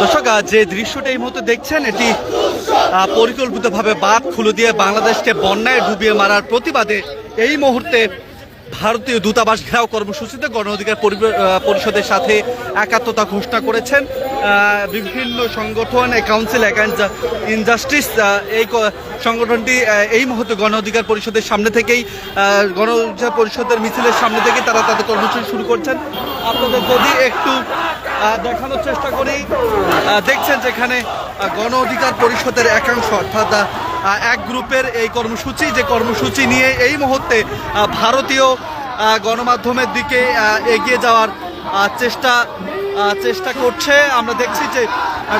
দর্শক যে দৃশ্যটা এই মুহূর্তে দেখছেন, এটি পরিকল্পিতভাবে বাঁধ খুলে দিয়ে বাংলাদেশকে বন্যায় ডুবিয়ে মারার প্রতিবাদে এই মুহূর্তে ভারতীয় দূতাবাস ঘেরাও কর্মসূচিতে গণ অধিকার পরিষদের সাথে একাত্মতা ঘোষণা করেছেন। বিভিন্ন সংগঠন কাউন্সিল অ্যাগেন্স্ট ইনজাস্টিস এই সংগঠনটি এই মুহূর্তে গণ অধিকার পরিষদের সামনে থেকেই গণ অধিকার পরিষদের মিছিলের সামনে থেকেই তারা তাদের কর্মসূচি শুরু করছেন। আপনাদের যদি একটু দেখানোর চেষ্টা করি দেখছেন যেখানে গণ অধিকার পরিষদের একাংশ, অর্থাৎ এক গ্রুপের এই কর্মসূচি, যে কর্মসূচি নিয়ে এই মুহূর্তে ভারতীয় গণমাধ্যমের দিকে এগিয়ে যাওয়ার চেষ্টা চেষ্টা করছে। আমরা দেখছি যে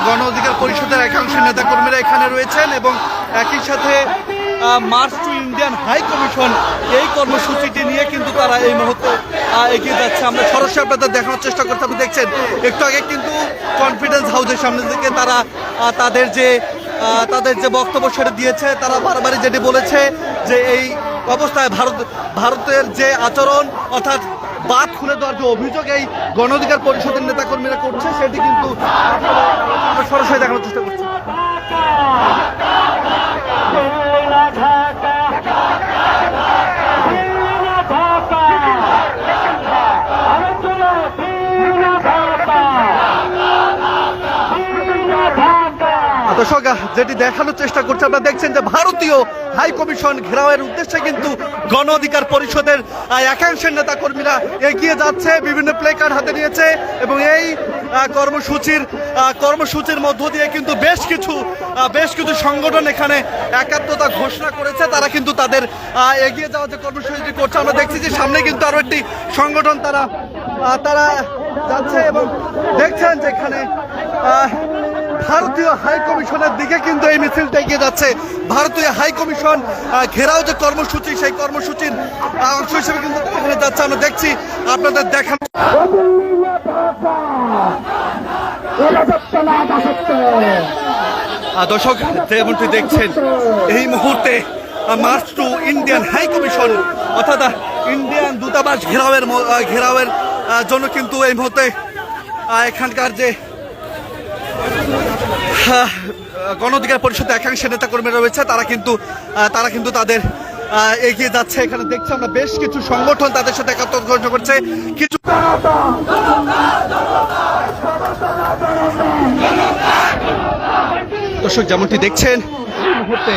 গণ অধিকার পরিষদের একাংশ নেতাকর্মীরা এখানে রয়েছেন এবং একই সাথে march to Indian high commission এই কর্মসূচিটি নিয়ে কিন্তু তারা এই মুহূর্তে এগিয়ে যাচ্ছে। আমরা সরাসরি আপনাদের দেখানোর চেষ্টা করতে আপনি দেখছেন, একটু আগে কিন্তু কনফিডেন্স হাউসের সামনে থেকে তারা তাদের যে তাদের যে বক্তব্য সেটা দিয়েছে তারা বারবারই যেটি বলেছে যে এই অবস্থায় ভারত ভারতের যে আচরণ অর্থাৎ বাদ খুলে দেওয়ার যে অভিযোগ এই গণধিকার পরিষদের নেতাকর্মীরা করছে সেটি কিন্তু সরাসরি দেখানোর চেষ্টা করছি দর্শক যেটি দেখানোর চেষ্টা করছে আপনারা দেখছেন যে ভারতীয় হাই কমিশন ঘেরাওয়ের উদ্দেশ্যে কিন্তু গণ অধিকার পরিষদের একাংশের নেতা কর্মীরা এগিয়ে যাচ্ছে, বিভিন্ন প্লে কার্ড হাতে নিয়েছে, এবং এই কর্মসূচির কর্মসূচির মধ্য দিয়ে কিন্তু বেশ কিছু বেশ কিছু সংগঠন এখানে একাত্মতা ঘোষণা করেছে, তারা কিন্তু তাদের এগিয়ে যাওয়ার যে কর্মসূচিটি করছে, আমরা দেখছি যে সামনে কিন্তু আরও একটি সংগঠন তারা তারা যাচ্ছে এবং দেখছেন যেখানে ভারতীয় হাই কমিশনের দিকে কিন্তু এই মিছিলটা এগিয়ে যাচ্ছে। ভারতীয় হাই কমিশন ঘেরাও যে কর্মসূচি সেই কর্মসূচির অংশ হিসেবে কিন্তু এখানে যাচ্ছে। আমরা দেখছি আপনাদের দেখানো আহ, দর্শক যেমনটি দেখছেন এই মুহূর্তে march to Indian high commission অর্থাৎ ইন্ডিয়ান দূতাবাস ঘেরাওয়ের ঘেরাওয়ের জন্য কিন্তু এই মুহূর্তে এখানকার যে আহ, গণ অধিকার পরিষদের একাংশ নেতা কর্মীরা রয়েছে। তারা কিন্তু তারা কিন্তু তাদের এগিয়ে যাচ্ছে। এখানে দেখছি আমরা বেশ কিছু সংগঠন তাদের সাথে একাত্ম করছে। কিছু দর্শক যেমনটি দেখছেন মুহূর্তে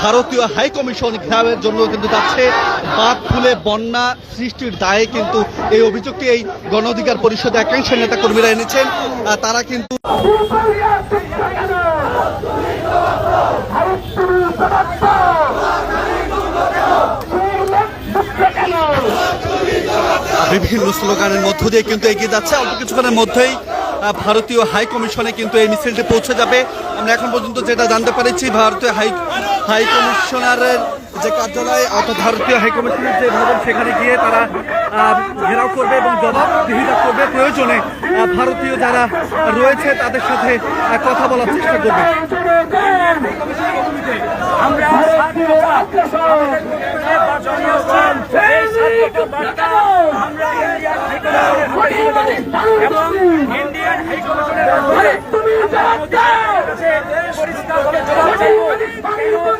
ভারতীয় হাই কমিশন ঘেরাওয়ের জন্য কিন্তু যাচ্ছে। বাদ খুলে বন্যা সৃষ্টির দায়ে কিন্তু এই অভিযোগটি এই গণ অধিকার পরিষদের একাংশের নেতা কর্মীরা এনেছেন তারা কিন্তু বিভিন্ন স্লোগানের মধ্য দিয়ে কিন্তু এগিয়ে যাচ্ছে। অল্প কিছুক্ষণের মধ্যেই ভারতীয় হাই কমিশনে কিন্তু এই মিছিলটি পৌঁছে যাবে। আমরা এখন পর্যন্ত যেটা জানতে পেরেছি, ভারতীয় হাই হাই কমিশনারের যে কার্যালয়, অর্থাৎ ভারতীয় হাই কমিশনের যে ভবন, সেখানে গিয়ে তারা ঘেরাও করবে এবং জবাবদিহিতা করবে। প্রয়োজনে ভারতীয় যারা রয়েছে, তাদের সাথে কথা বলার চেষ্টা করবে। আমরা এবং ইন্ডিয়ান হাইকমিশনের পরিষ্কারভাবে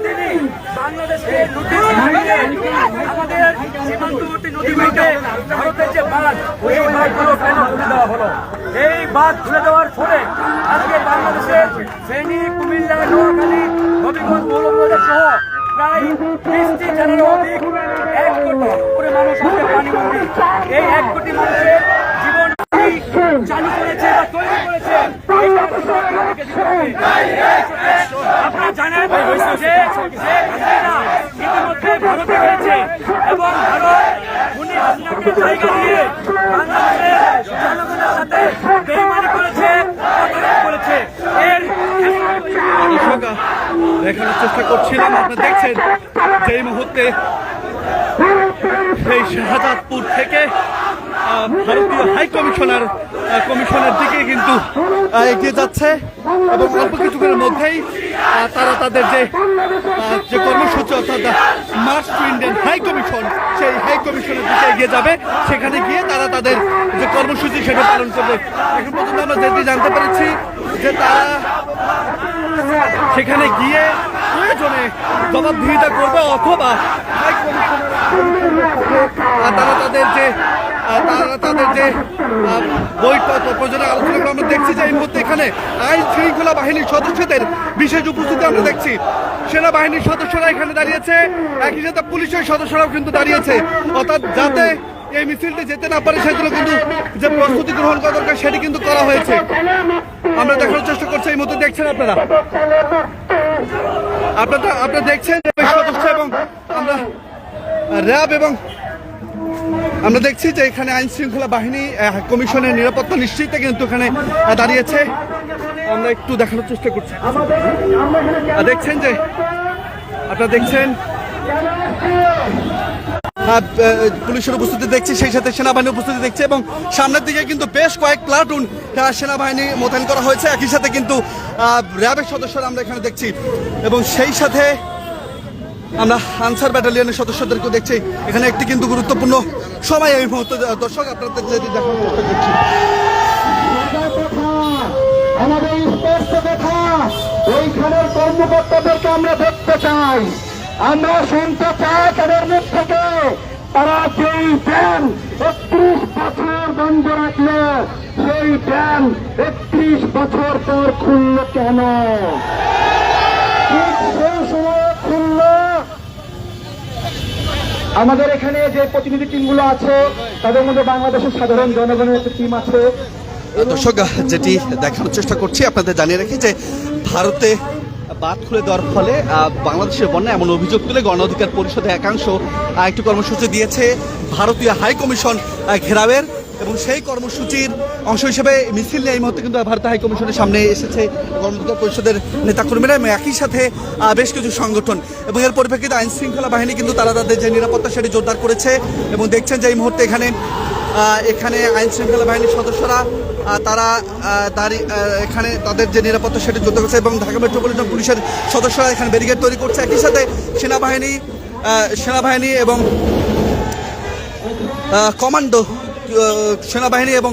তিনি বাংলাদেশকে হলো এই বাঁধ খুলে দেওয়ার ফলে আজকে বাংলাদেশের ফেনী কুমিল্লা নোয়াখালী হবিগঞ্জ মৌলভীবাজার সহ প্রায় বিশটি জেলার অধিক এক কোটি করে মানুষ আজকে পানিবন্দী এই এক কোটি মানুষের জীবন চালু করেছে বা তৈরি করেছে আপনারা জানেন যে ইতিমধ্যে ভারতে গেছে এবং ভারত উনি হাসিনাকে জায়গা দিয়ে বাংলাদেশের জনগণের সাথে বেইমানি করেছে প্রতারণা করেছে এর দর্শক, দেখানোর চেষ্টা করছিলাম, আপনারা দেখছেন যে মুহূর্তে এই শাহজাদপুর থেকে ভারতীয় হাই কমিশনার কমিশনের দিকে কিন্তু এগিয়ে যাচ্ছে এবং অল্প কিছুক্ষণের মধ্যেই তারা তাদের যে যে কর্মসূচি অর্থাৎ march to Indian high commission, সেই হাই কমিশনের দিকে এগিয়ে যাবে। সেখানে গিয়ে তারা তাদের যে কর্মসূচি সেটা পালন করবে। এখন পর্যন্ত আমরা যেটি জানতে পেরেছি যে তারা সেখানে গিয়ে প্রয়োজনে জবাবদিহিতা করবে অথবা তারা তাদের যে তারা তাদের যে বৈঠক প্রয়োজনে আলোচনা করে আমরা দেখছি যে এই মুহূর্তে এখানে আইন শৃঙ্খলা বাহিনীর সদস্যদের বিশেষ উপস্থিতি আমরা দেখছি। সেনাবাহিনীর সদস্যরা এখানে দাঁড়িয়েছে। একই সাথে পুলিশের সদস্যরাও কিন্তু দাঁড়িয়েছে। অর্থাৎ যাতে এই মিছিলটি যেতে না পারে সেজন্য কিন্তু যে প্রস্তুতি গ্রহণ করা দরকার সেটি কিন্তু করা হয়েছে। আমরা দেখানোর চেষ্টা করছি, এই মুহূর্তে দেখছেন আপনারা? আপনারা আপনারা দেখছেন এবং আমরা র্যাব এবং আমরা দেখছি যে এখানে আইন শৃঙ্খলা বাহিনী কমিশনের নিরাপত্তা নিশ্চিতে কিন্তু এখানে দাঁড়িয়েছে। আমরা একটু দেখানোর চেষ্টা করছি। দেখছেন যে, আপনারা দেখছেন পুলিশের উপস্থিতি দেখছি, সেই সাথে সেনাবাহিনীর উপস্থিতি দেখছি এবং সামনের দিকে কিন্তু বেশ কয়েক প্লাটুন সেনাবাহিনী মোতায়েন করা হয়েছে। একই সাথে কিন্তু র্যাবের সদস্যরা আমরা এখানে দেখছি। এবং সেই সাথে আমরা আনসার ব্যাটালিয়নের সদস্যদেরকে দেখছি। এখানে একটি কিন্তু গুরুত্বপূর্ণ সময় এই মুহূর্তে দর্শক, আপনাদের চেষ্টা করছি। আমাদের স্পষ্ট কথা, ওইখানের কর্মকর্তাদেরকে আমরা দেখতে চাই। আমরা শুনতে চাই তাদের মুখ থেকে। তারা যেই ড্যাম একত্রিশ বছর বন্ধ রাখল, সেই ড্যাম একত্রিশ বছর পর খুলল কেন? আমাদের এখানে যে প্রতিনিধি টিমগুলো আছে, তাদের মধ্যে বাংলাদেশের সাধারণ জনগণের একটা টিম আছে। দর্শক, যেটি দেখানোর চেষ্টা করছি, আপনাদের জানিয়ে রাখি যে ভারতে বাদ খুলে দেওয়ার ফলে বাংলাদেশের বন্যা এমন অভিযোগ তুলে গণ অধিকার পরিষদের একাংশ একটি কর্মসূচি দিয়েছে। ভারতীয় হাইকমিশন ঘেরাওয়ের এবং সেই কর্মসূচির অংশ হিসেবে মিছিল নিয়ে এই মুহূর্তে কিন্তু ভারতীয় হাই কমিশনের সামনে এসেছে গণ পরিষদের নেতাকর্মীরা এবং একই সাথে বেশ কিছু সংগঠন। এবং এর পরিপ্রেক্ষিতে আইন শৃঙ্খলা বাহিনী কিন্তু তারা তাদের যে নিরাপত্তা সেটি জোরদার করেছে এবং দেখছেন যে এই মুহূর্তে এখানে এখানে আইন শৃঙ্খলা বাহিনীর সদস্যরা তারা দাঁড়িয়ে এখানে তাদের যে নিরাপত্তা সেটি যুদ্ধ করছে এবং ঢাকা মেট্রোপলিটন পুলিশের সদস্যরা এখানে ব্যারিকেড তৈরি করছে। একই সাথে সেনাবাহিনী সেনাবাহিনী এবং কমান্ডো সেনাবাহিনী এবং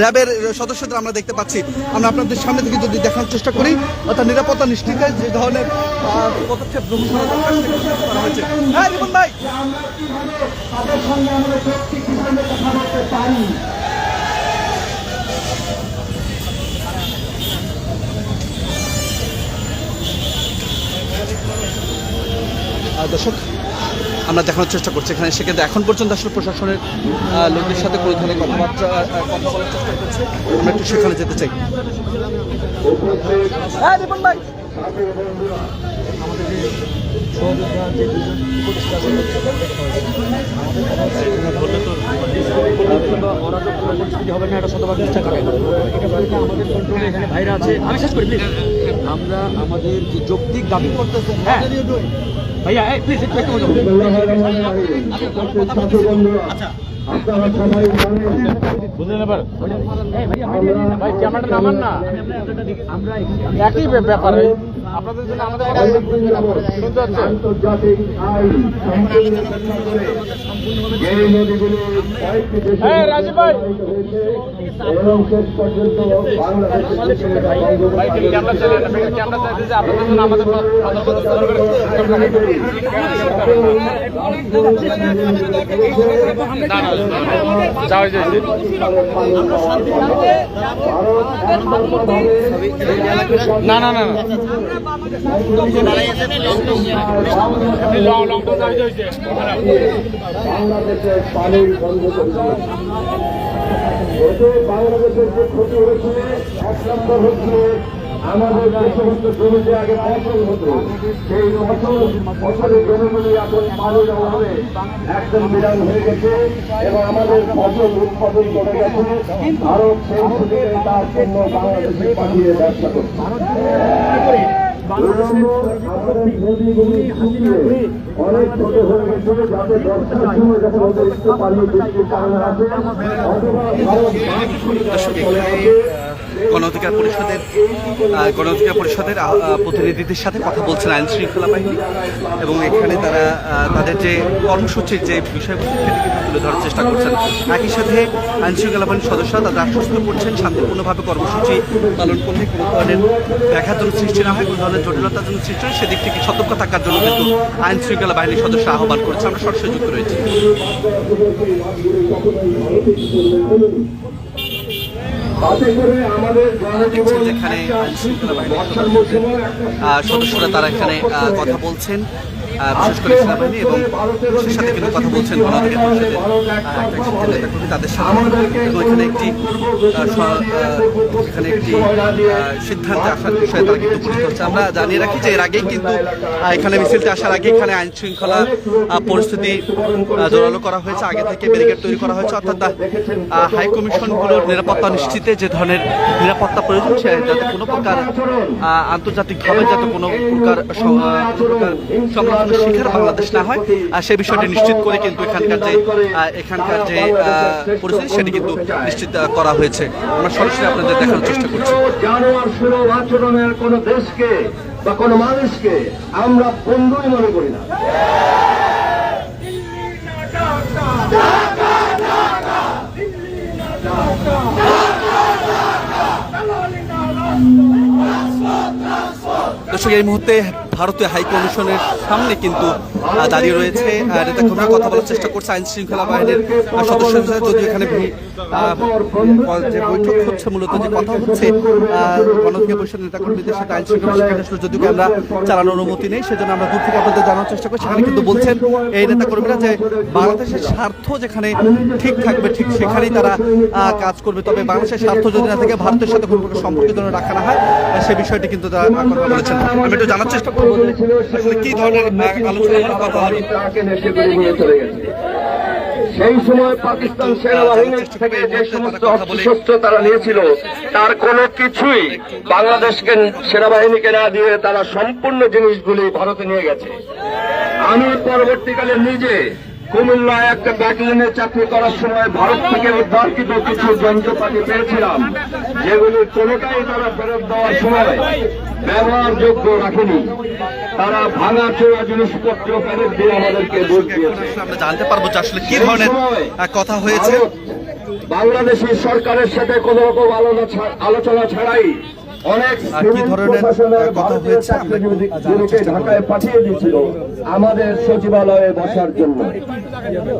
র্যাবের সদস্যদের আমরা দেখতে পাচ্ছি। আমরা আপনাদের সামনে থেকে যদি দেখানোর চেষ্টা করি, অর্থাৎ নিরাপত্তা নিশ্চিতে যে ধরনের পদক্ষেপ গ্রহণ করা হয়েছে। হ্যাঁ ভাই! দর্শক আমরা দেখানোর চেষ্টা করছি। এখানে সেক্ষেত্রে এখন পর্যন্ত আসলে প্রশাসনের লোকদের সাথে কোনো ধরনের কথাবার্তা কথা বলার চেষ্টা করছে। আমরা একটু সেখানে যেতে চাই। হ্যাঁ রিপন ভাই। হবে না এটা শতভাগ চেষ্টা করে এটা আমাদের কন্ট্রোলে এখানে বাইরে আছে আমি শেষ করি আমরা আমাদের যে যৌক্তিক দাবি করতেছেন হ্যাঁ। ভাইয়া এই প্লিজ একটু একটু। আচ্ছা আপনারা সবাই বুঝলেন এবার ভাই ক্যামেরাটা নামান না আমরা একই ব্যাপার আপনাদের জন্য আমাদের শুনতে রাজীব ভাই। এবং শেষ পর্যন্ত আপনাদের জন্য আমাদের না না না না। বাংলাদেশের যে ক্ষতি হয়েছে এক হচ্ছে আমাদের আগে হতো সেই ফসল ফসলের এখন পানির অভাবে একদম বিরান হয়ে গেছে এবং আমাদের ফসল উৎপাদন করে গেছে ভারত সেই সুযোগে তার জন্য বাংলাদেশে পাঠিয়ে ব্যবসা করছে। শুকিয়ে অনেক ছোট হয়ে গেছে যাতে বর্ষার সময় যখন ওদের একটু পানি কারণে আসে অথবা ভারত ফলে আসে গণ অধিকার পরিষদের আহ, গণ অধিকার পরিষদের প্রতিনিধিদের সাথে কথা বলছেন আইন শৃঙ্খলা বাহিনী এবং এখানে তারা তাদের যে কর্মসূচির যে কিন্তু তুলে ধরার চেষ্টা করছেন। একই সাথে আইন শৃঙ্খলা বাহিনীর সদস্যরা তাদের আশ্বস্ত করছেন শান্তিপূর্ণভাবে কর্মসূচি পালন করলে কোনো ধরনের ব্যাঘাত সৃষ্টি না হয় কোনো ধরনের জটিলতা যেন সৃষ্টি হয় সেদিক থেকে সতর্ক থাকার জন্য কিন্তু আইন শৃঙ্খলা বাহিনীর সদস্য আহ্বান করেছে। আমরা সরাসরি যুক্ত রয়েছি। যেখানে আইন শৃঙ্খলা বাহিনীর সদস্যরা তারা এখানে আহ, কথা বলছেন। সিদ্ধান্তে আসার আমরা জানিয়ে রাখি যে এর আগেই কিন্তু এখানে মিছিলটা আসার আগে এখানে আইন শৃঙ্খলা পরিস্থিতি জোরালো করা হয়েছে। আগে থেকে ব্যারিকেড তৈরি করা হয়েছে। অর্থাৎ হাই কমিশনগুলোর নিরাপত্তা নিশ্চিতে যে ধরনের নিরাপত্তা প্রয়োজন, সে যাতে কোনো প্রকার আন্তর্জাতিকভাবে যাতে কোনো প্রকার স- শিকার বাংলাদেশ না হয় আর সেই বিষয়টি নিশ্চিত করে কিন্তু এখানকার যে এখানকার যে পরিস্থিতি সেটি কিন্তু নিশ্চিত করা হয়েছে। আমরা সরাসরি আপনাদের দেখানোর চেষ্টা করছি। জানোয়ার সুলভ আচরণের কোন দেশকে বা কোন মানুষকে আমরা বন্ধুই মনে করি না। দর্শক এই মুহূর্তে ভারতীয় হাইকমিশনের সামনে কিন্তু দাঁড়িয়ে রয়েছে। আহ, নেতাকর্মীরা কথা বলার চেষ্টা করছে আইন শৃঙ্খলা বাহিনীর আহ, সদস্যদের সাথে যদিও এখানে যে বৈঠক হচ্ছে মূলত যে কথা হচ্ছে গণঅধিকার পরিষদের নেতাকর্মীদের সাথে আইন শৃঙ্খলা যদিও আমরা চালানোর অনুমতি নেই সেজন্য আমরা দূর থেকে আপনাদের জানার চেষ্টা করছি। সেখানে কিন্তু বলছেন এই নেতাকর্মীরা যে বাংলাদেশের স্বার্থ যেখানে ঠিক থাকবে ঠিক সেখানেই তারা কাজ করবে। তবে বাংলাদেশের স্বার্থ যদি না থাকে ভারতের সাথে কোনো প্রকার সম্পর্ক যেন রাখা না হয় সে বিষয়টি কিন্তু তারা বলেছেন আমি একটু জানার চেষ্টা করব কি ধরনের আলোচনা কথা হলো তাকে নেশে করে নিয়ে চলে গেছে। সেই সময় পাকিস্তান সেনাবাহিনীর থেকে যে সমস্ত অস্ত্রশস্ত্র তারা নিয়েছিল তার কোনো কিছুই বাংলাদেশকে সেনাবাহিনীকে না দিয়ে তারা সম্পূর্ণ জিনিসগুলি ভারতে নিয়ে গেছে। আমি পরবর্তীকালে নিজে কুমিল্লায় একটা ব্যাটালিয়নে চাকরি করার সময় ভারত থেকে উদ্ধারকৃত কিছু যন্ত্রপাতি পেয়েছিলাম যেগুলি কোনোটাই তারা ফেরত দেওয়ার সময় ব্যবহারযোগ্য রাখেনি। তারা ভাঙা চোরা জিনিসপত্র ফেরত দিয়ে আমাদেরকে দিয়েছে। আমরা জানতে পারব আসলে কি ধরনের কথা হয়েছে। বাংলাদেশি সরকারের সাথে কোন রকম আলোচনা আলোচনা ছাড়াই কি ধরনের, কথা হয়েছে? আমরা একটু, চাকরিজীবী- আহ, জানার চেষ্টা পাঠিয়ে দিয়েছিল আমাদের সচিবালয়ে বসার জন্য।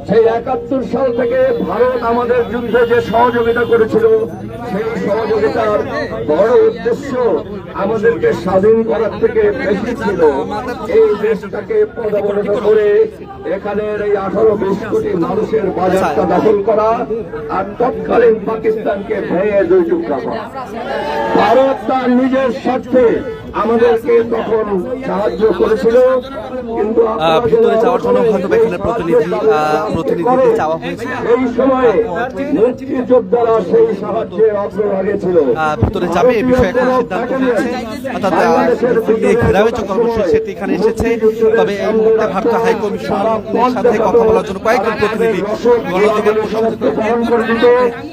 সেই একাত্তর সাল থেকে ভারত আমাদের যুদ্ধে যে সহযোগিতা করেছিল সেই সহযোগিতার বড় উদ্দেশ্য আমাদেরকে স্বাধীন করার থেকে বেশি ছিল। এই দেশটাকে পদাবনত করে এখানের এই আঠারো বিশ কোটি মানুষের বাজারটা দখল করা আর তৎকালীন পাকিস্তানকে ভেঙে দুই টুকরা করা। ভারত তার নিজের স্বার্থে আমাদেরকে তখন সাহায্য করেছিল। ভিতরে যাওয়ার জন্য হয়তো এখানে প্রতিনিধি আহ, প্রতিনিধিদের চাওয়া হয়েছে। ভিতরে যাবে এই বিষয়ে এখন সিদ্ধান্ত হয়েছে? অর্থাৎ আহ, যে কর্মসূচি সেটি এখানে এসেছে। তবে এই মুহূর্তে ভারতীয় হাই সাথে কথা বলার জন্য কয়েকজন প্রতিনিধি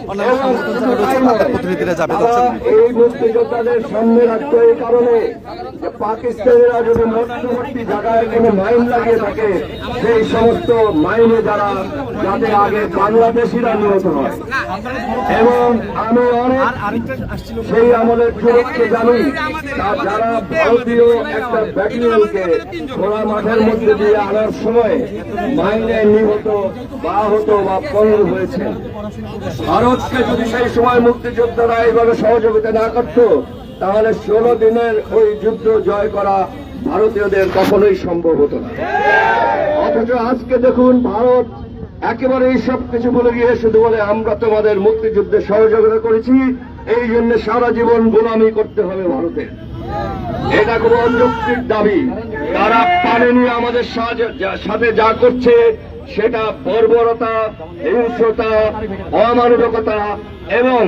অন্যান্য সংগঠন রয়েছে তাদের প্রতিনিধিরা যাবে এই মুক্তিযোদ্ধাদের সামনে রাখতো এই কারণে যে পাকিস্তানিরা যদি মধ্যবর্তী জায়গায় কোনো মাইন লাগিয়ে থাকে, সেই সমস্ত মাইনে যারা যাতে আগে বাংলাদেশিরা নিহত হয়। এবং আমি অনেক সেই আমলের সুরক্ষে জানি যারা ভারতীয় একটা ব্যাটালিয়নকে খোলা মাঠের মধ্যে দিয়ে আনার সময় মাইনে নিহত বা হতো বা পঙ্গ হয়েছে। ভারতকে যদি সেই সময় মুক্তিযোদ্ধারা এইভাবে সহযোগিতা না করত, তাহলে ষোলো দিনের ওই যুদ্ধ জয় করা ভারতীয়দের কখনোই সম্ভব হতো না। অথচ আজকে দেখুন, ভারত একেবারে সব কিছু বলে গিয়ে শুধু বলে, আমরা তোমাদের মুক্তিযুদ্ধে সহযোগিতা করেছি, এই জন্য সারা জীবন গোলামি করতে হবে ভারতের এটা কোনো অযৌক্তিক দাবি, তারা পারেনি আমাদের সাথে যা করছে, সেটা বর্বরতা হিংসতা অমানবিকতা এবং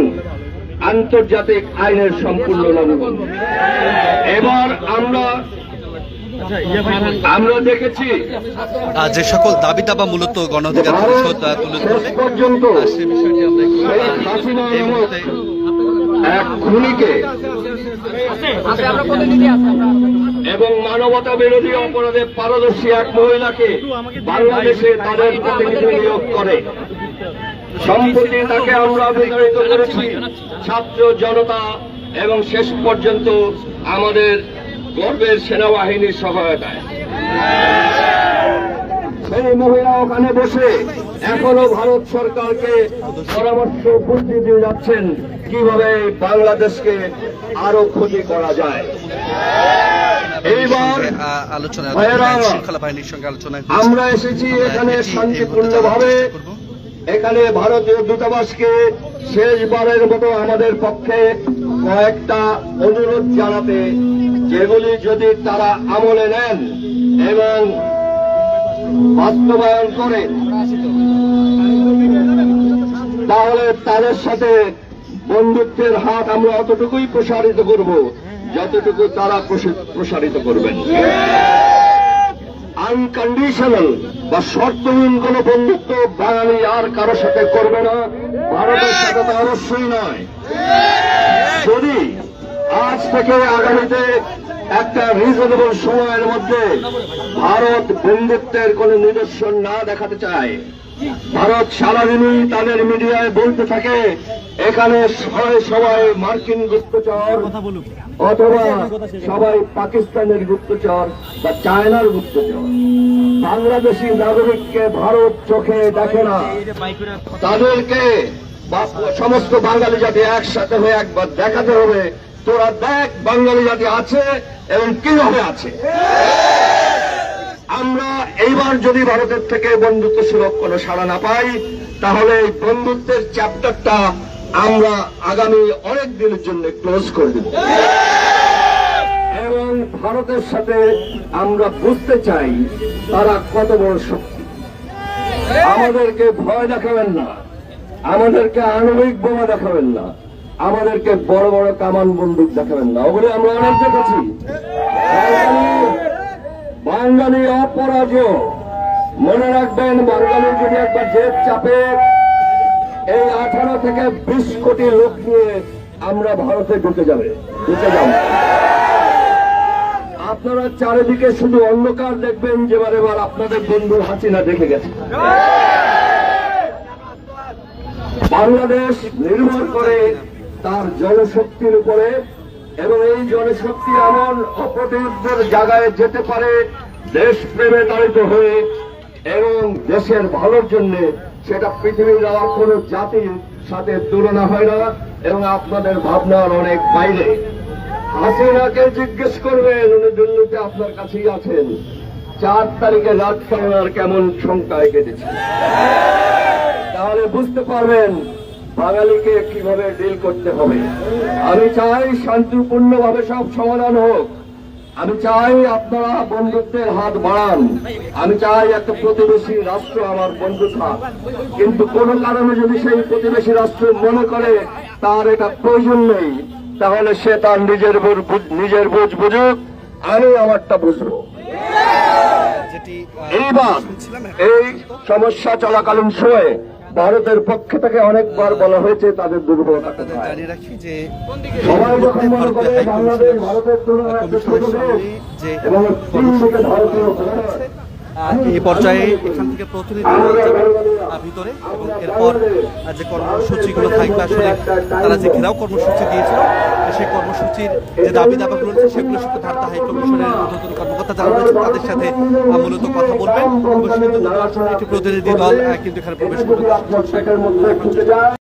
আন্তর্জাতিক আইনের সম্পূর্ণ লঙ্ঘন। এবার আমরা আমরা দেখেছি। যে সকল দাবি দাবা মূলত গণ অধিকার পরিষদ তুলে ধরবে সে বিষয়টি আমরা এক খুনিকে এবং মানবতা বিরোধী অপরাধে পারদর্শী এক মহিলাকে বাংলাদেশে তাদের প্রতিনিধি নিয়োগ করে। সম্প্রতি তাকে আমরা বিতাড়িত করেছি ছাত্র জনতা এবং শেষ পর্যন্ত আমাদের গর্বের সেনাবাহিনীর সহায়তায়। সেই মহিলা ওখানে বসে এখনও ভারত সরকারকে পরামর্শ বুদ্ধি দিয়ে যাচ্ছেন কীভাবে বাংলাদেশকে আরও ক্ষতি করা যায়। এইবার আলোচনা ভাইয়েরা, বাহিনীর সঙ্গে আলোচনা আমরা এসেছি এখানে চেষ্টা করব। এখানে ভারতীয় দূতাবাসকে শেষবারের মতো আমাদের পক্ষে কয়েকটা অনুরোধ জানাতে যেগুলি যদি তারা আমলে নেন এবং বাস্তবায়ন করেন তাহলে তাদের সাথে বন্ধুত্বের হাত আমরা অতটুকুই প্রসারিত করব যতটুকু তারা প্রসি- প্রসারিত করবেন। আনকন্ডিশনাল বা শর্তহীন কোন বন্ধুত্ব বাঙালি আর কারোর সাথে করবে না, ভারতের সাথে তো অবশ্যই নয়। যদি আজ থেকে আগামীতে একটা রিজনেবল সময়ের মধ্যে ভারত বন্ধুত্বের কোন নিদর্শন না দেখাতে চায়। ভারত সারাদিনই তাদের মিডিয়ায় বলতে থাকে, এখানে সবাই সবাই মার্কিন গুপ্তচর অথবা সবাই পাকিস্তানের গুপ্তচর বা চায়নার গুপ্তচর। বাংলাদেশি নাগরিককে ভারত চোখে দেখে না। তাদেরকে সমস্ত বাঙালি জাতি একসাথে হয়ে একবার দেখাতে হবে তোরা দেখ বাঙালি জাতি আছে এবং কীভাবে আছে। আমরা এইবার যদি ভারতের থেকে বন্ধুত্ব সুলভ কোনো সাড়া না পাই, তাহলে এই বন্ধুত্বের চ্যাপ্টারটা আমরা আগামী অনেক দিনের জন্য ক্লোজ করে দেব। এবং ভারতের সাথে আমরা বুঝতে চাই তারা কত বড় শক্তি। আমাদেরকে ভয় দেখাবেন না। আমাদেরকে আণবিক বোমা দেখাবেন না। আমাদেরকে বড় বড় কামান বন্দুক দেখাবেন না। ওগুলি আমরা অনেক দেখেছি। বাঙালি- অপরাজয়। মনে রাখবেন, বাঙালি যদি একবার জেদ চাপে, এই আঠারো থেকে বিশ কোটি লোক নিয়ে আমরা ভারতে ঢুকে যাবে। ঢুকে যাব আপনারা চারিদিকে শুধু অন্ধকার দেখবেন, যেবার এবার আপনাদের বন্ধু হাসিনা দেখে গেছে। বাংলাদেশ নির্ভর করে তার জনশক্তির উপরে এবং এই জনশক্তি এমন অপ্রতিরোধের জায়গায় যেতে পারে, দেশপ্রেমে তাড়িত হয়ে এবং দেশের ভালোর জন্য সেটা পৃথিবীর আর কোন জাতির সাথে তুলনা হয় না এবং আপনাদের ভাবনার অনেক বাইরে। হাসিনাকে জিজ্ঞেস করবেন, উনি দিল্লিতে আপনার কাছেই আছেন। চার তারিখে কামনার কেমন সংখ্যায় কেটেছে? তাহলে বুঝতে পারবেন বাঙালিকে কীভাবে ডিল করতে হবে? আমি চাই শান্তিপূর্ণভাবে সব সমাধান হোক। আমি চাই আপনারা বন্ধুত্বের হাত বাড়ান। আমি চাই একটা প্রতিবেশী রাষ্ট্র আমার বন্ধু থাক। কিন্তু কোন কারণে যদি সেই প্রতিবেশী রাষ্ট্র মনে করে তার এটা প্রয়োজন নেই, তাহলে সে তার নিজের নিজের বুঝ বুঝুক, আমি আমারটা বুঝব। এইবার এই সমস্যা চলাকালীন সময়ে ভারতের পক্ষ থেকে অনেকবার বলা হয়েছে তাদের দুর্বলতা জানিয়ে রাখি যে সবাই যখন মনে করে বাংলাদেশ ভারতের তুলনায় একটা ছোট দেশ যে এবং তিন দিকে ভারতীয় এই পর্যায়ে এখান থেকে প্রতিনিধি যাবে ভিতরে এবং এরপর যে কর্মসূচিগুলো থাকবে আসলে তারা যে ঘেরাও কর্মসূচি দিয়েছিল, সেই কর্মসূচির যে দাবি দাবাগুলো রয়েছে, সেগুলো সাথে ঢাকা হাই কমিশনের ঊর্ধ্বতন কর্মকর্তা যারা রয়েছে তাদের সাথে মূলত কথা বলবেন। একটি প্রতিনিধি দল কিন্তু এখানে প্রবেশ করবে।